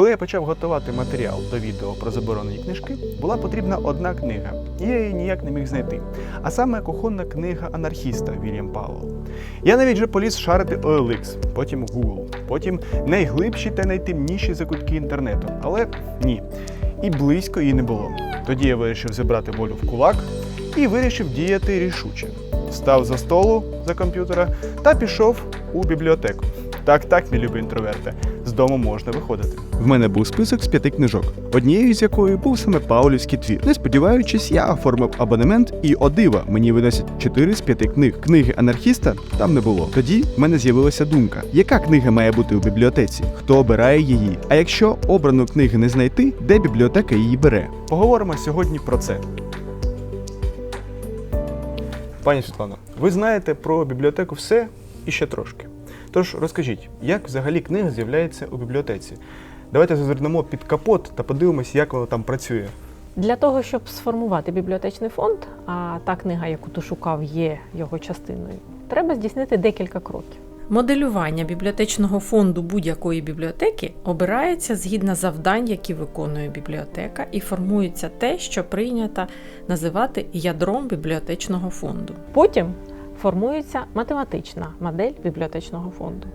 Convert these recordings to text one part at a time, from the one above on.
Коли я почав готувати матеріал до відео про заборонені книжки, була потрібна одна книга, і я її ніяк не міг знайти. А саме кухонна книга анархіста Вільям Павло. Я навіть вже поліз шарити OLX, потім Google, потім найглибші та найтемніші закутки інтернету. Але ні, і близько її не було. Тоді я вирішив зібрати волю в кулак і вирішив діяти рішуче. Став за столу за комп'ютера та пішов у бібліотеку. Так, так, мій любий інтроверте, з дому можна виходити. В мене був список з п'яти книжок, однією з якої був саме Паулівський твір. Не сподіваючись, я оформив абонемент, і о дива, мені виносять 4 з 5 книг. Книги анархіста там не було. Тоді в мене з'явилася думка: яка книга має бути у бібліотеці? Хто обирає її? А якщо обрану книги не знайти, де бібліотека її бере? Поговоримо сьогодні про це. Пані Світлано, ви знаєте про бібліотеку все і ще трошки. Тож розкажіть, як взагалі книга з'являється у бібліотеці? Давайте зазирнемо під капот та подивимось, як воно там працює. Для того, щоб сформувати бібліотечний фонд, а та книга, яку ти шукав, є його частиною, треба здійснити декілька кроків. Моделювання бібліотечного фонду будь-якої бібліотеки обирається згідно завдань, які виконує бібліотека, і формується те, що прийнято називати ядром бібліотечного фонду. Потім формується математична модель бібліотечного фонду.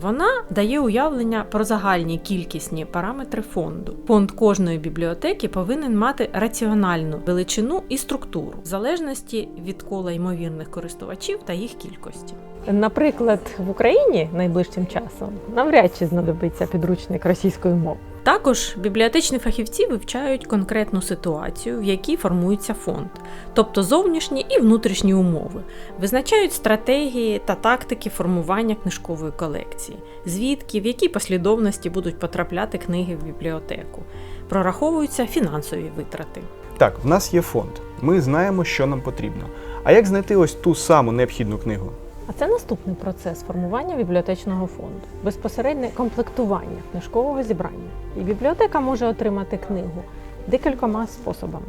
Вона дає уявлення про загальні кількісні параметри фонду. Фонд кожної бібліотеки повинен мати раціональну величину і структуру, в залежності від кола ймовірних користувачів та їх кількості. Наприклад, в Україні найближчим часом навряд чи знадобиться підручник російської мови. Також бібліотечні фахівці вивчають конкретну ситуацію, в якій формується фонд, тобто зовнішні і внутрішні умови, визначають стратегії та тактики формування книжкової колекції, звідки в якій послідовності будуть потрапляти книги в бібліотеку, прораховуються фінансові витрати. Так, в нас є фонд. Ми знаємо, що нам потрібно. А як знайти ось ту саму необхідну книгу? А це наступний процес формування бібліотечного фонду, безпосереднє комплектування книжкового зібрання. І бібліотека може отримати книгу декількома способами.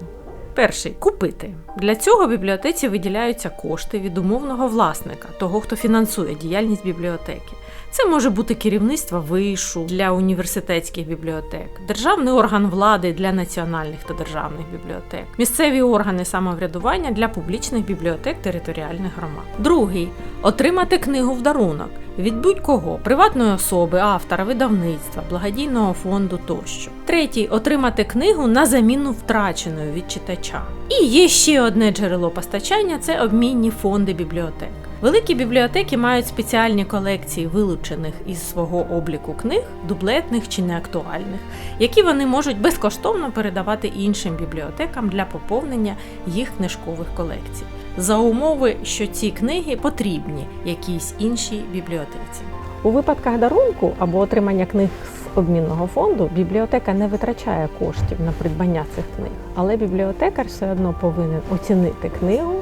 Перший купити. Для цього бібліотеці виділяються кошти від умовного власника, того, хто фінансує діяльність бібліотеки. Це може бути керівництво вишу для університетських бібліотек, державний орган влади для національних та державних бібліотек, місцеві органи самоврядування для публічних бібліотек територіальних громад. Другий отримати книгу в дарунок від будь-кого приватної особи, автора, видавництва, благодійного фонду тощо. Третій отримати книгу на заміну втраченої від читача. І є ще одне джерело постачання це обмінні фонди бібліотек. Великі бібліотеки мають спеціальні колекції вилучених із свого обліку книг, дублетних чи неактуальних, які вони можуть безкоштовно передавати іншим бібліотекам для поповнення їх книжкових колекцій, за умови, що ці книги потрібні якійсь іншій бібліотеці. У випадках дарунку або отримання книг з обмінного фонду бібліотека не витрачає коштів на придбання цих книг, але бібліотекар все одно повинен оцінити книгу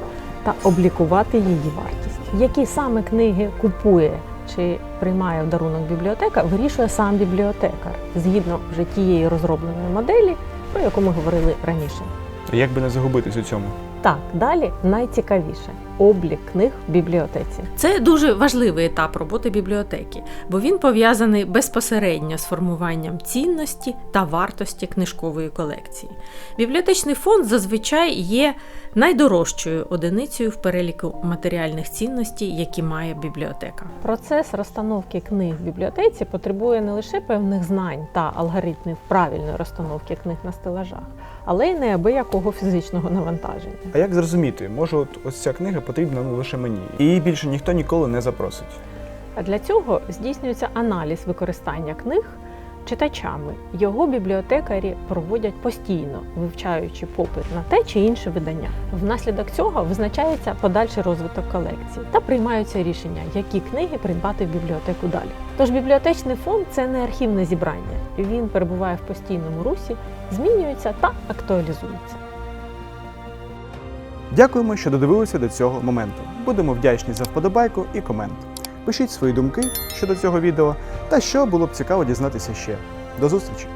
та облікувати її вартість. Які саме книги купує чи приймає в дарунок бібліотека, вирішує сам бібліотекар згідно вже тієї розробленої моделі, про яку ми говорили раніше. Як би не загубитись у цьому? Так, далі найцікавіше облік книг в бібліотеці. Це дуже важливий етап роботи бібліотеки, бо він пов'язаний безпосередньо з формуванням цінності та вартості книжкової колекції. Бібліотечний фонд зазвичай є найдорожчою одиницею в переліку матеріальних цінностей, які має бібліотека. Процес розстановки книг в бібліотеці потребує не лише певних знань та алгоритмів правильної розстановки книг на стелажах, але й неабиякого фізичного навантаження. А як зрозуміти, може, от ось ця книга потрібна ну лише мені, і більше ніхто ніколи не запросить. А для цього здійснюється аналіз використання книг читачами. Його бібліотекарі проводять постійно, вивчаючи попит на те чи інше видання. Внаслідок цього визначається подальший розвиток колекції та приймаються рішення, які книги придбати в бібліотеку далі. Тож бібліотечний фонд це не архівне зібрання. Він перебуває в постійному русі, змінюється та актуалізується. Дякуємо, що додивилися до цього моменту. Будемо вдячні за вподобайку і комент. Пишіть свої думки щодо цього відео та що було б цікаво дізнатися ще. До зустрічі!